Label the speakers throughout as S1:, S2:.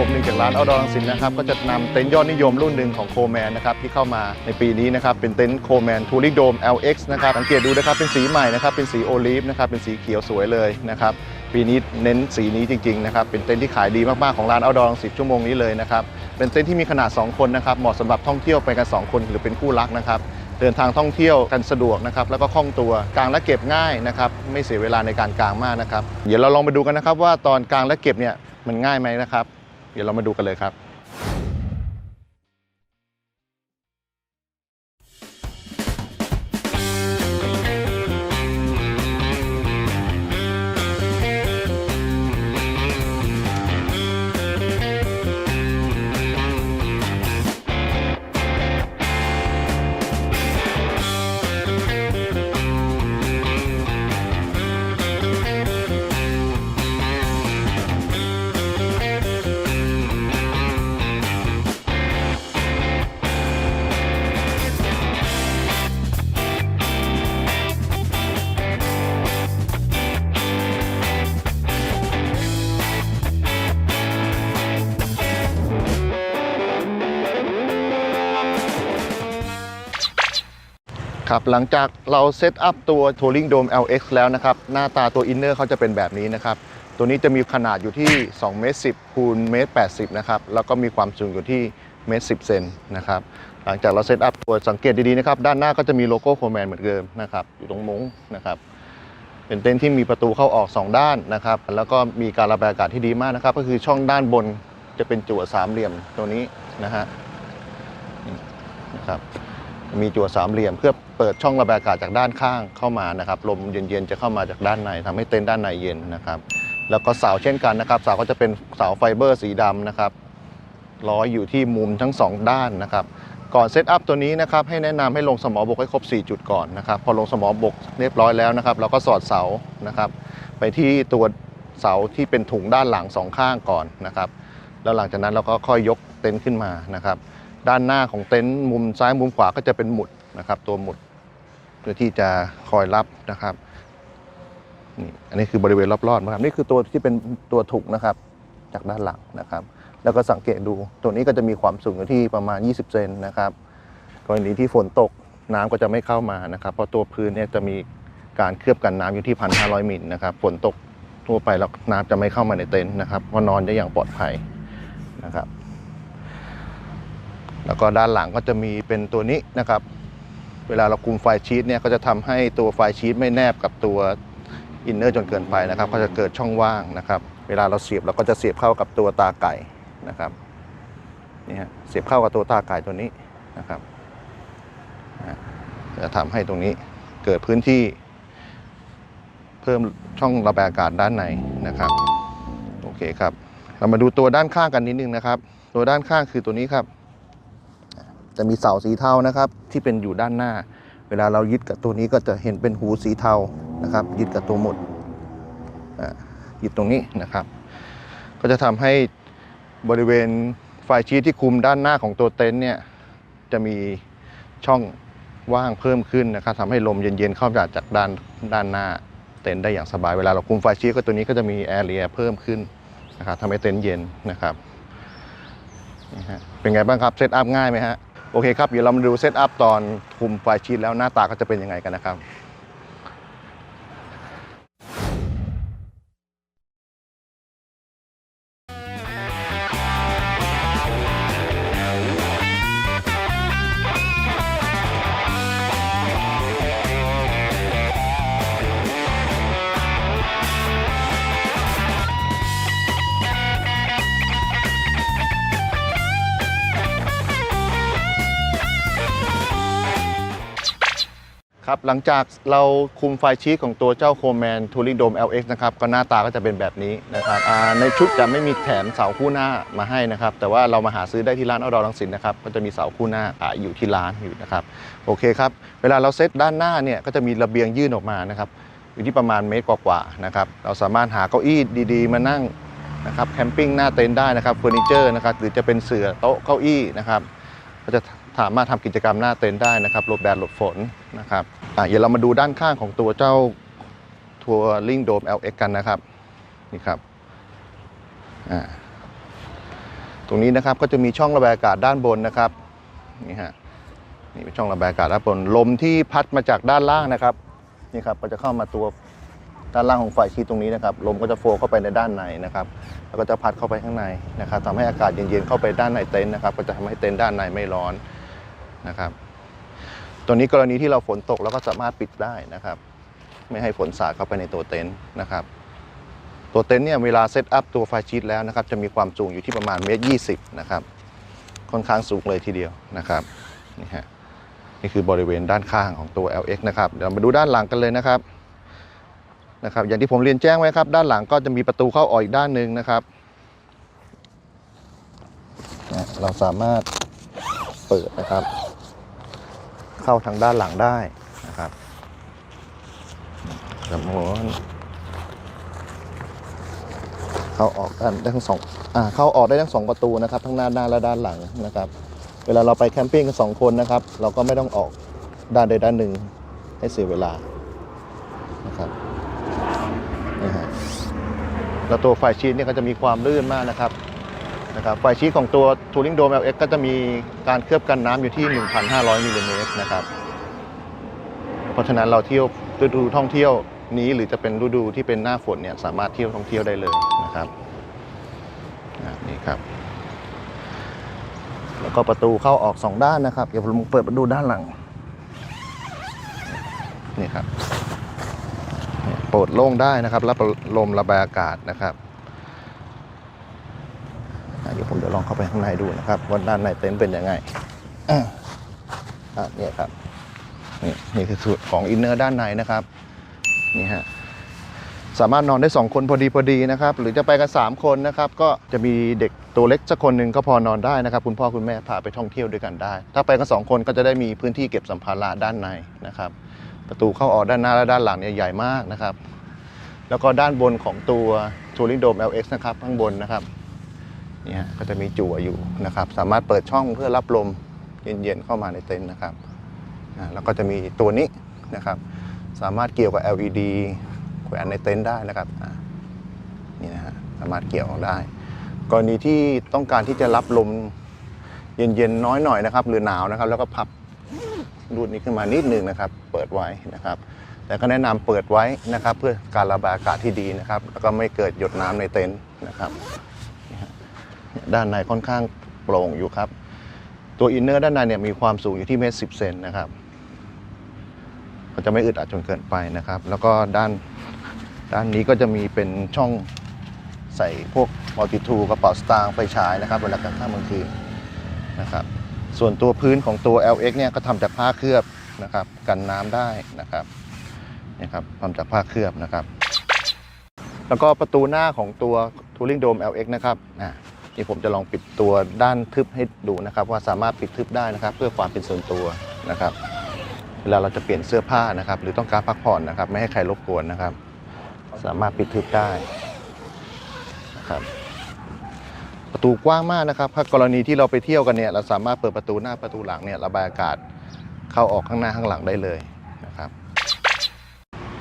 S1: ผมหนึ่งจากร้านเอาดอรังสินนะครับก็จะนำเต็นท์ยอดนิยมรุ่นหนึ่งของโคแมนนะครับที่เข้ามาในปีนี้นะครับเป็นเต็นท์โคแมนทูริโดม LX นะครับสังเกตดูนะครับเป็นสีใหม่นะครับเป็นสีโอลีฟนะครับเป็นสีเขียวสวยเลยนะครับปีนี้เน้นสีนี้จริงๆนะครับเป็นเต็นท์ที่ขายดีมากๆของร้านเอาดอรังสินชั่วโมงนี้เลยนะครับเป็นเต็นท์ที่มีขนาด 2 คนนะครับเหมาะสำหรับท่องเที่ยวไปกัน 2 คนหรือเป็นคู่รักนะครับเดินทางท่องเที่ยวกันสะดวกนะครับแล้วก็คล่องตัวกางและเก็บง่ายนะครับไม่เสียเวลาในการกางมากนะครับเดี๋ยวเราลองไปดูกันนะครับว่าตอนกางและเก็บเนี่ยมันง่ายไหมนะครับ เดี๋ยวเรามาดูกันเลยครับ ครับหลังจากเราเซตอัพตัว Touring Dome LX แล้วนะครับ หน้าตาตัวอินเนอร์เขาจะเป็นแบบนี้นะครับ ตัวนี้จะมีขนาดอยู่ที่2เมตร10คูณเมตร80นะครับ แล้วก็มีความสูงอยู่ที่เมตร10เซนนะครับ หลังจากเราเซตอัพตัวสังเกตดีๆนะครับ ด้านหน้าก็จะมีโลโก้โคแมนเหมือนเดิมนะครับ อยู่ตรงมุ้งนะครับ เป็นเต็นท์ที่มีประตูเข้าออก 2 ด้านนะครับ แล้วก็มีการระบายอากาศที่ดีมากนะครับ ก็คือช่องด้านบนจะเป็นจั่วสามเหลี่ยมตัวนี้นะฮะนี่นะครับ มีจั่วสามเหลี่ยม เพื่อเปิดช่องระบายอากาศจากด้านข้างเข้ามานะครับลมเย็นๆจะเข้ามาจากด้านในทำให้เต็นท์ด้านในเย็นนะครับ แล้วก็เสาเช่นกันนะครับเสาก็จะเป็นเสาไฟเบอร์สีดำนะครับร้อยอยู่ที่มุมทั้งสองด้านนะครับ ก่อนเซตอัพตัวนี้นะครับให้แนะนำให้ลงสมอบกให้ครบ 4 จุดก่อนนะครับ พอลงสมอบกเรียบร้อยแล้วนะครับ เราก็สอดเสานะครับ ไปที่ตัวเสาที่เป็นถุงด้านหลังสองข้างก่อนนะครับ แล้วหลังจากนั้นเราก็ค่อยยกเต็นท์ขึ้นมานะครับ ด้านหน้าของเต็นท์มุมซ้ายมุมขวาก็จะเป็นหมุดนะครับ ตัวหมุดเพื่อที่จะคอยรับนะครับนี่อันนี้คือบริเวณรอบๆนะครับนี่คือตัวที่เป็นตัวถุงนะครับ จากด้านหลังนะครับ แล้วก็สังเกตดูตัวนี้ก็จะมีความสูงอยู่ที่ประมาณ 20 เซนนะครับกรณีที่ฝนตกน้ำก็จะไม่เข้ามานะครับ เพราะตัวพื้นเนี่ยจะมีการเคลือบกันน้ำอยู่ที่ 1,500มิลนะครับฝนตกทั่วไปแล้วน้ำจะไม่เข้ามาในเต็นท์นะครับเพรานอนได้อย่างปลอดภัยนะครับ แล้วก็ด้านหลังก็จะมีเป็นตัวนี้นะครับ เวลาเราคุมไฟชีตเนี่ยก็จะทำให้ตัวไฟชีตไม่แนบกับตัวอินเนอร์จนเกินไปนะครับ ก็จะเกิดช่องว่างนะครับ เวลาเราเสียบเราก็จะเสียบเข้ากับตัวตาไก่นะครับนี่ฮะเสียบเข้ากับตัวตาไก่ตัวนี้นะครับจะทำให้ตรงนี้เกิดพื้นที่ เพิ่มช่องระบายอากาศด้านในนะครับโอเคครับ เรามาดูตัวด้านข้างกันนิดนึงนะครับ ตัวด้านข้างคือตัวนี้ครับ จะมีเสาสีเทานะครับ ที่เป็นอยู่ด้านหน้า เวลาเรายึดกับตัวนี้ก็จะเห็นเป็นหูสีเทานะครับ ยึดกับตัวหมดอ่ายึดตรงนี้นะครับ ก็จะทำให้บริเวณไฟชีตที่คุมด้านหน้าของตัวเต็นท์เนี่ยจะมีช่องว่างเพิ่มขึ้นนะครับทำให้ลมเย็นๆเข้ามาจากด้านด้านหน้าเต็นท์ได้อย่างสบายเวลาเราคุมไฟชีตก็ตัวนี้ก็จะมีแอร์เรียเพิ่มขึ้นนะครับทำให้เต็นท์เย็นนะครับนะฮะเป็นไงบ้างครับเซตอัพง่ายไหมฮะ โอเคครับเดี๋ยวเรามาดูเซตอัพตอนคุมไฟชีตแล้วหน้าตาก็จะเป็นยังไงกันนะครับ ครับหลังจากเราคุมไฟชีตของตัวเจ้าโคแมนทูริงโดม LX นะครับก็หน้าตาก็จะเป็นแบบนี้นะครับในชุดจะไม่มีแถมเสาคู่หน้ามาให้นะครับแต่ว่าเรามาหาซื้อได้ที่ร้านเอาดอรังสินนะครับก็จะมีเสาคู่หน้าขายอยู่ที่ร้านอยู่นะครับโอเคครับเวลาเราเซตด้านหน้าเนี่ยก็จะมีระเบียงยื่นออกมานะครับอยู่ที่ประมาณเมตรกว่าๆนะครับเราสามารถหาเก้าอี้ดีๆ มานั่งนะครับแคมปิ้งหน้าเต็นท์ได้นะครับเฟอร์นิเจอร์นะครับหรือจะเป็นเสื่อโต๊ะเก้าอี้นะครับก็จะสามารถทำกิจกรรมหน้าเต็นท์ได้นะครับหลบแดดหลบฝนนะครับอะเดี๋ยวเรามาดูด้านข้างของตัวเจ้าทัวริงโดม LX กันนะครับนี่ครับอ่าตรงนี้นะครับก็จะมีช่องระบายอากาศด้านบนนะครับนี่ฮะนี่เป็นช่องระบายอากาศด้านบนลมที่พัดมาจากด้านล่างนะครับนี่ครับก็จะเข้ามาตัวด้านล่างของไฟชีตรงนี้นะครับลมก็จะโฟเข้าไปในด้านในนะครับ แล้วก็จะพัดเข้าไปข้างในนะครับทำให้อากาศเย็นๆเข้าไปด้านในเต็นท์นะครับ ก็จะทำให้เต็นท์ด้านในไม่ร้อน นะครับ ตัวนี้กรณีที่เราฝนตกเราก็สามารถปิดได้นะครับ ไม่ให้ฝนสาดเข้าไปในตัวเต็นท์นะครับ ตัวเต็นท์เนี่ยเวลาเซตอัพตัวไฟชีตแล้วนะครับ จะมีความสูงอยู่ที่ประมาณเมตรยี่สิบนะครับ ค่อนข้างสูงเลยทีเดียวนะครับนี่ฮะนี่คือบริเวณด้านข้างของตัว LX นะครับเดี๋ยวมาดูด้านหลังกันเลยนะครับนะครับ อย่างที่ผมเรียนแจ้งไว้ครับ ด้านหลังก็จะมีประตูเข้าออกอีกด้านหนึ่งนะครับเราสามารถเปิดนะครับ เข้าทางด้านหลังได้นะครับสมมติเข้าออกได้ทั้งสองอ่าเข้าออกได้ทั้งสองประตูนะครับ ทั้งหน้าด้านและด้านหลังนะครับ เวลาเราไปแคมปิ้งกันสองคนนะครับ เราก็ไม่ต้องออกด้านใดด้านหนึ่งให้เสียเวลานะครับนี่ฮะแล้วตัวไฟชีตเนี่ยก็จะมีความลื่นมากนะครับ นะครับไฟชีตของตัว Touring Dome LX ก็จะมีการเคลือบกันน้ำอยู่ที่ 1,500มิลลิเมตรนะครับเพราะฉะนั้นเราเที่ยวฤดูท่องเที่ยวนี้หรือจะเป็นฤดูที่เป็นหน้าฝนเนี่ยสามารถเที่ยวท่องเที่ยวได้เลยนะครับนี่ครับ แล้วก็ประตูเข้าออกสองด้านนะครับเดี๋ยวผมเปิดประตูด้านหลังนี่ครับเนี่ยโปรดโล่งได้นะครับรับลมระบายอากาศนะครับอะ เข้าไปข้างในดูนะครับว่าด้านในเต็นท์เป็นยังไงอะอะเนี่ยครับนี่นี่คือสูตรของอินเนอร์ด้านในนะครับนี่ฮะสามารถนอนได้ 2 คนพอดีพอดีนะครับ หรือจะไปกัน 3 คนนะครับ ก็จะมีเด็กตัวเล็กสักคนหนึ่งก็พอนอนได้นะครับ คุณพ่อคุณแม่พาไปท่องเที่ยวด้วยกันได้ ถ้าไปกัน 2 คนก็จะได้มีพื้นที่เก็บสัมภาระด้านในนะครับ ประตูเข้าออกด้านหน้าและด้านหลังเนี่ยใหญ่มากนะครับ แล้วก็ด้านบนของตัว Touring Dome LX นะครับข้างบนนะครับ นี่ฮะก็จะมีจั่วอยู่นะครับ สามารถเปิดช่องเพื่อรับลมเย็นๆเข้ามาในเต็นท์นะครับแล้วก็จะมีตัวนี้นะครับ สามารถเกี่ยวกับ LED แขวนในเต็นท์ได้นะครับนี่นะฮะสามารถเกี่ยวได้ กรณีที่ต้องการที่จะรับลมเย็นๆน้อยหน่อยนะครับ หรือหนาวนะครับ แล้วก็พับรูดนี้ขึ้นมานิดนึงนะครับ เปิดไว้นะครับ แต่ก็แนะนำเปิดไว้นะครับ เพื่อการระบายอากาศที่ดีนะครับ แล้วก็ไม่เกิดหยดน้ำในเต็นท์นะครับ ด้านในค่อนข้างโปร่งอยู่ครับ ตัวอินเนอร์ด้านในเนี่ยมีความสูงอยู่ที่เมตรสิบเซนนะครับก็จะไม่อึดอัดจนเกินไปนะครับ แล้วก็ด้านด้านนี้ก็จะมีเป็นช่องใส่พวกมัลติทูกระเป๋าสตางค์ไฟฉายนะครับเวลากลางค่ำกลางคืนนะครับ ส่วนตัวพื้นของตัว LX เนี่ยก็ทำจากผ้าเคลือบนะครับ กันน้ำได้นะครับนี่ครับทำจากผ้าเคลือบนะครับ แล้วก็ประตูหน้าของตัว Touring Dome LX นะครับอะ นี่ผมจะลองปิดตัวด้านทึบให้ดูนะครับ ว่าสามารถปิดทึบได้นะครับ เพื่อความเป็นส่วนตัวนะครับเวลาเราจะเปลี่ยนเสื้อผ้านะครับ หรือต้องการพักผ่อนนะครับ ไม่ให้ใครรบกวนนะครับ สามารถปิดทึบได้นะครับประตูกว้างมากนะครับถ้ากรณีที่เราไปเที่ยวกันเนี่ยเราสามารถเปิดประตูหน้าประตูหลังเนี่ยระบายอากาศเข้าออกข้างหน้าข้างหลังได้เลย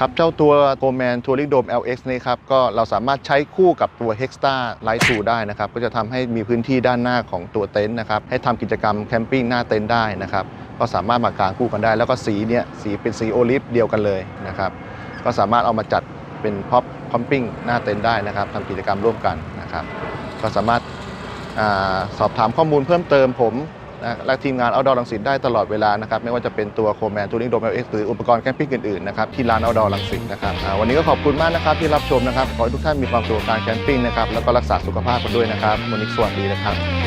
S1: ครับเจ้าตัว g o m a n Touring Dome LX นี่ครับก็เราสามารถใช้คู่กับตัว h e x t a r Light 2ได้นะครับก็จะทำให้มีพื้นที่ด้านหน้าของตัวเต็นท์นะครับให้ทำกิจกรรมแคมปิ้งหน้าเต็นท์ได้นะครับก็สามารถมากางคู่กันได้ แล้วก็สีเนี่ยสีเป็นสีโอลิฟเดียวกันเลยนะครับก็สามารถเอามาจัดเป็นพ็อปคอมปิ้งหน้าเต็นท์ได้นะครับทำกิจกรรมร่วมกันนะครับก็สามารถอาสอบถามข้อมูลเพิ่มเติมผม นะและทีมงานเอาดอลังสิตได้ตลอดเวลานะครับไม่ว่าจะเป็นตัวโคแมนทูริงโดมเอ็กหรืออุปกรณ์แคมปิ้งอื่นๆนะครับที่ร้านเอาดอลังสิตนะครับวันนี้ก็ขอบคุณมากนะครับที่รับชมนะครับขอให้ทุกท่านมีความสุขกับการแคมปิ้งนะครับแล้วก็รักษาสุขภาพกันด้วยนะครับวันนี้สวัสดีนะครับ